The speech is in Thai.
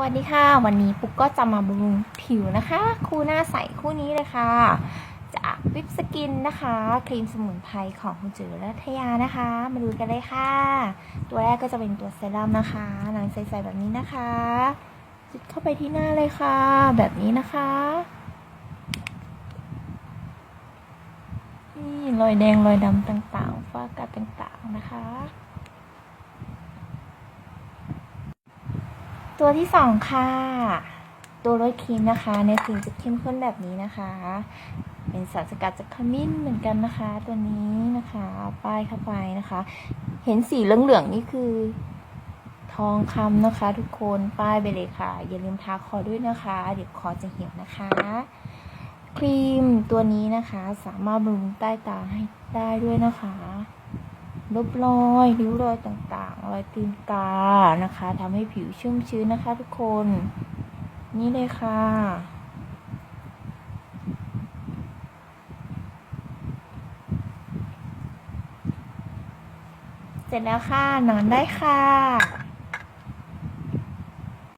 วัสดีค่ะ วันนี้ปุ๊กก็จะมาบำรุงผิวนะคะ คู่หน้าใสคู่นี้เลยค่ะ จากวิปสกินนะคะ ครีมสมุนไพรของคุณจือรัตยานะคะ มาดูกันเลยค่ะ ตัวแรกก็จะเป็นตัวเซรั่มนะคะนางใสๆแบบนี้นะคะจิดเข้าไปที่หน้าเลยค่ะ แบบนี้นะคะนี่รอยแดงรอยดำต่างๆฝ้ากระต่างๆนะคะ ตัวที่สองค่ะ ตัวรยครีมนะคะเนื้อครีจะเข้มข้นแบบนี้นะคะ เป็นสารสกัดจากขมิ้นเหมือนกันนะคะ ตัวนี้นะคะป้ายเข้าไปนะคะ เห็นสีเหลืองๆนี่คือ ทองคำนะคะ ทุกคนป้ายไปเลยค่ะ อย่าลืมทาคอด้วยนะคะ เดี๋ยวคอจะเหี่ยวนะคะ ครีมตัวนี้นะคะ สามารถบำรุงใต้ตาให้ได้ด้วยนะคะ ลบรอยริ้วรอยต่างๆ รอยตีนกานะคะทำให้ผิวชุ่มชื้นนะคะทุกคน นี่เลยค่ะ เสร็จแล้วค่ะนอนได้ค่ะ